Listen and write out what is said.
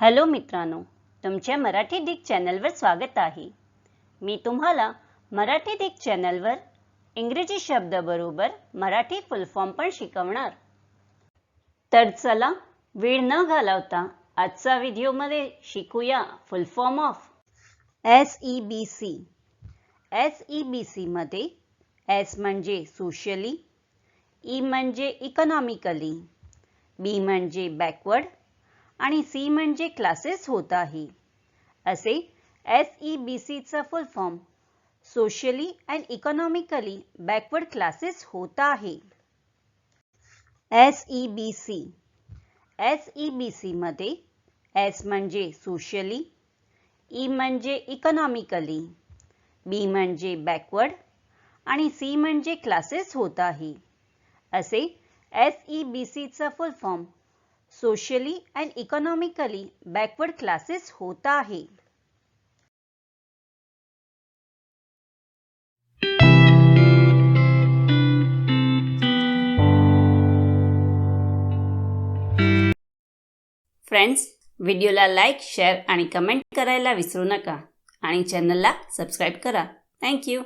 Hello मित्रांनो तुमच्या Marathi Dick चॅनलवर स्वागत आहे. मी तुम्हाला मराठी डिक चॅनलवर इंग्रजी शब्दाबरोबर मराठी फुल फॉर्म पण शिकवणार. तर चला वेळ न घालवता आजचा व्हिडिओमध्ये शिकूया full form of S E B C S E B सीमध्ये एस म्हणजे सोशली ई e म्हणजे इकॉनॉमिकली बी म्हणजे बॅकवर्ड आणि सी म्हणजे क्लासेस होत आहे. असे एस ई बी सीचा full form socially and economically backward classes होत आहे. S E B C S E B सीमध्ये एस म्हणजे सोशली ई म्हणजे इकॉनॉमिकली बी म्हणजे बॅकवर्ड आणि सी म्हणजे क्लासेस होत आहे. असे एस ई बी सीचा full form socially and economically backward classes होत आहे. फ्रेंड्स व्हिडिओला लाईक शेअर आणि कमेंट करायला विसरू नका. आणि चॅनलला सबस्क्राईब करा. थँक्यू